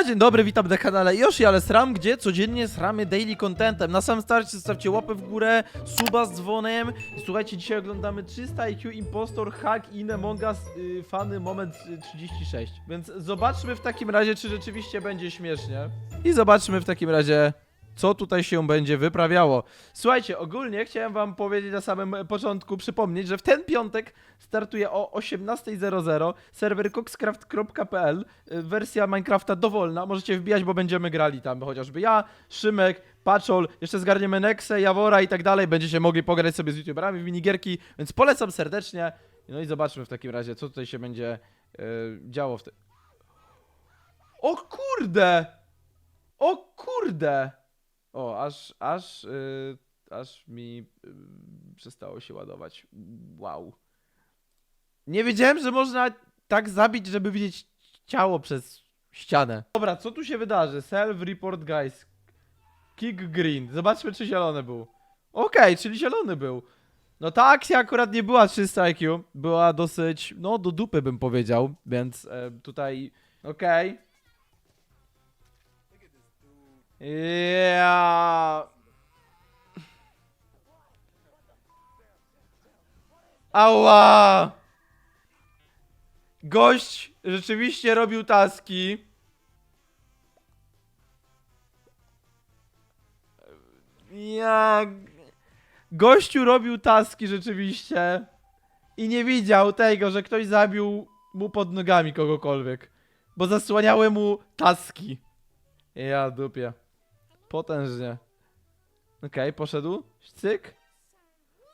O, dzień dobry, witam na kanale Yoshi, ale sram, gdzie codziennie sramy daily contentem. Na samym starcie zostawcie łapę w górę, suba z dzwonem. I słuchajcie, dzisiaj oglądamy 300 IQ Impostor Hack in Among Us y, Fany Moment y, 36. Więc zobaczmy w takim razie, czy rzeczywiście będzie śmiesznie. I zobaczmy w takim razie, co tutaj się będzie wyprawiało. Słuchajcie, ogólnie chciałem wam powiedzieć na samym początku, przypomnieć, że w ten piątek startuje o 18.00 serwer coxcraft.pl y, wersja Minecrafta dowolna, możecie wbijać, bo będziemy grali tam, chociażby ja, Szymek, Paczol, jeszcze zgarniemy Nexę, Jawora i tak dalej, będziecie mogli pograć sobie z youtuberami w minigierki, więc polecam serdecznie. No i zobaczmy w takim razie, co tutaj się będzie y, działo w tym. O kurde! O kurde! O, aż, aż, y, aż mi y, przestało się ładować. Wow. Nie wiedziałem, że można tak zabić, żeby widzieć ciało przez ścianę. Dobra, co tu się wydarzy? Self-report guys. Kick green. Zobaczmy, czy zielony był. Okej, czyli zielony był. No ta akcja akurat nie była 300 IQ. Była dosyć, no do dupy bym powiedział, więc e, tutaj, okej. Ja. Ała! Gość rzeczywiście robił taski. Jak. Gościu robił taski rzeczywiście. I nie widział tego, że ktoś zabił mu pod nogami kogokolwiek. Bo zasłaniały mu taski. Ja dupie. Potężnie. Okej, poszedł. Cyk.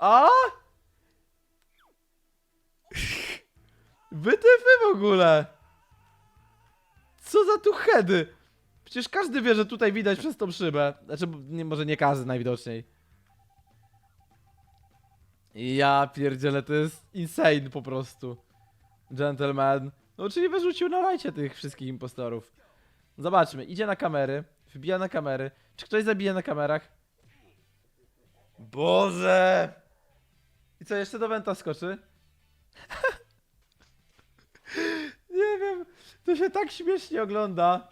A! Wytyfy w ogóle! Co za tu heady? Przecież każdy wie, że tutaj widać przez tą szybę. Znaczy, nie, może nie każdy najwidoczniej. Ja pierdzielę, to jest insane po prostu. Gentleman. No, czyli wyrzucił na lajcie tych wszystkich impostorów. Zobaczmy, idzie na kamery, wbija na kamery. Czy ktoś zabije na kamerach? Boże! I co, jeszcze do Wenta skoczy? Nie wiem, to się tak śmiesznie ogląda.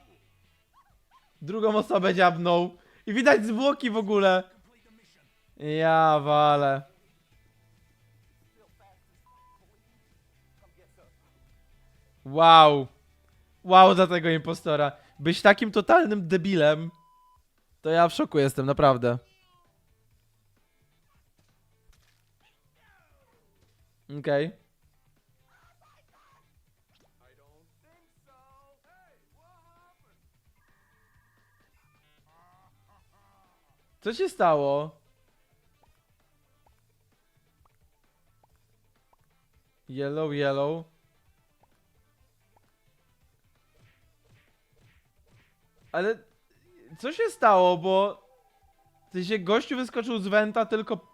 Drugą osobę dziabnął. I widać zwłoki w ogóle. Ja wale. Wow. Wow za tego impostora. Być takim totalnym debilem. To ja w szoku jestem, naprawdę. Okej. Co się stało? Yellow, yellow. Ale co się stało, bo w sensie gościu wyskoczył z Wenta tylko...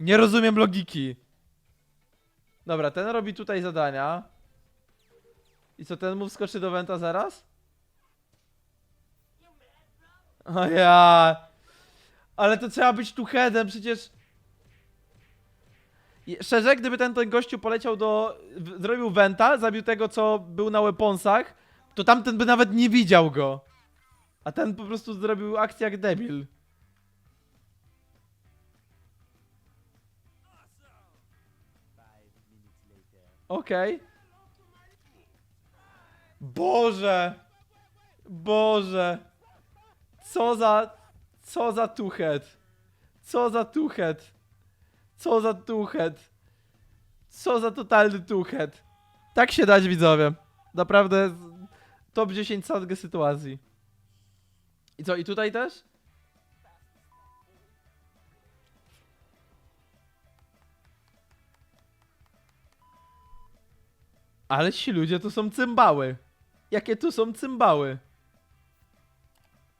Nie rozumiem logiki. Dobra, ten robi tutaj zadania. I co, ten mu wskoczy do Wenta zaraz? O ja. Ale to trzeba być tu headem, przecież... Szczerze, gdyby ten, ten gościu poleciał do... Zrobił Wenta, zabił tego, co był na weaponsach, to tamten by nawet nie widział go. A ten po prostu zrobił akcję jak debil. Okej. Boże! Boże! Co za... Co za tuchet? Co za tuchet? Co za tuchet? Co za totalny tuchet? Tak się dać widzowie. Naprawdę top 10 sadge sytuacji. I co, i tutaj też? Ale ci ludzie to są cymbały. Jakie tu są cymbały?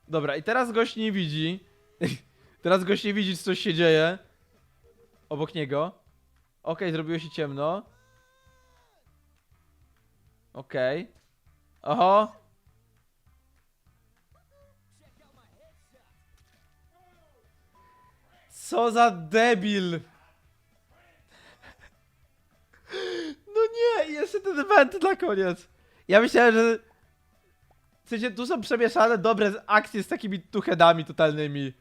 Dobra, i teraz gość nie widzi. teraz gość nie widzi, co się dzieje. Obok niego. Okej, zrobiło się ciemno. Okej. Oho. Co za debil. No nie, jeszcze ten event na koniec. Ja myślałem, że W sensie, tu są przemieszane dobre akcje z takimi tuchedami totalnymi.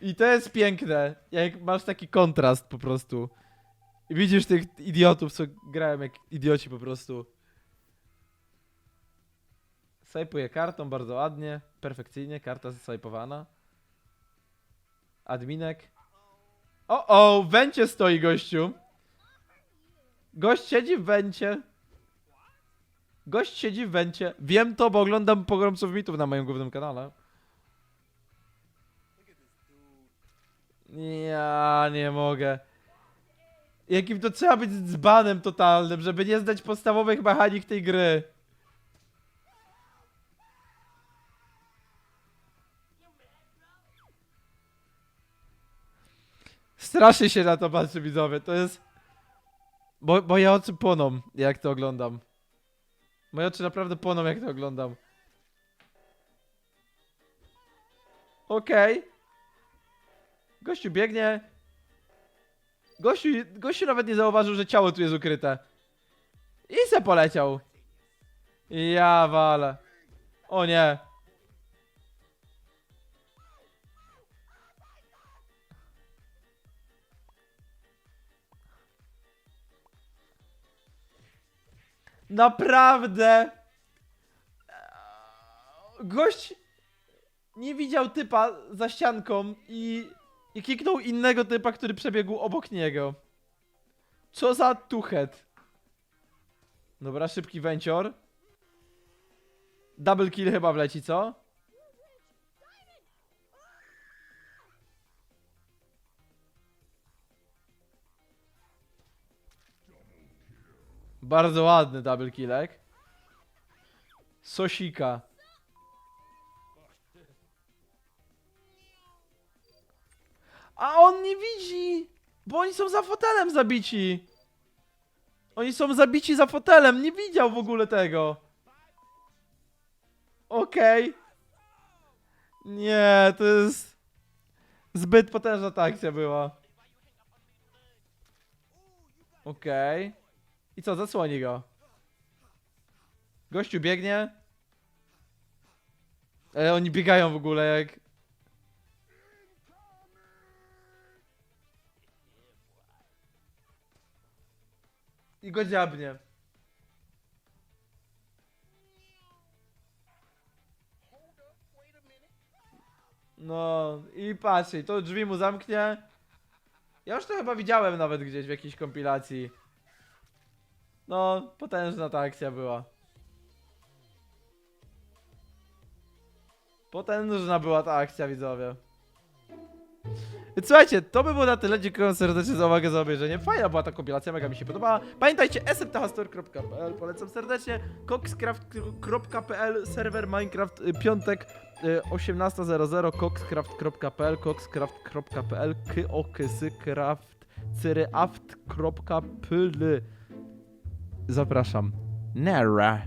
I to jest piękne, jak masz taki kontrast po prostu. I widzisz tych idiotów, co grają jak idioci po prostu. Swajpuję kartą bardzo ładnie, perfekcyjnie, karta zaswajpowana. Adminek. O, o, w wencie stoi gościu. Gość siedzi w wencie. Gość siedzi w wencie. Wiem to, bo oglądam pogromców mitów na moim głównym kanale. Ja nie mogę. Jakim to trzeba być dzbanem totalnym, żeby nie zdać podstawowych mechanik tej gry. Strasznie się na to patrzy widzowie, to jest... Bo, moje oczy płoną, jak to oglądam. Moje oczy naprawdę płoną, jak to oglądam. Okej. Gościu biegnie. Gościu, gościu nawet nie zauważył, że ciało tu jest ukryte. I se poleciał. Ja wale. O nie. Naprawdę. Gość nie widział typa za ścianką i, i kiknął innego typa, który przebiegł obok niego. Co za tuchet. Dobra, szybki węcior. Double kill chyba wleci, co? Bardzo ładny double killek. Sosika. A on nie widzi! Bo oni są za fotelem zabici! Oni są zabici za fotelem, nie widział w ogóle tego. Okej. Nie, to jest... Zbyt potężna ta akcja była. Okej. I co, zasłoni go. Gościu biegnie. Ale oni biegają w ogóle jak... I go dziabnie. No i patrzcie, to drzwi mu zamknie. Ja już to chyba widziałem nawet gdzieś w jakiejś kompilacji. No, potężna ta akcja była. Potężna była ta akcja, widzowie. Słuchajcie, to by było na tyle. Dziękuję serdecznie za uwagę, za obejrzenie. Fajna była ta kompilacja, mega mi się podobała. Pamiętajcie, smthastor.pl, polecam serdecznie. coxcraft.pl, serwer Minecraft, y, piątek, y, 18.00, coxcraft.pl, coxcraft.pl, kyokysy.craft, cyryaft.pl. Zapraszam. Nara.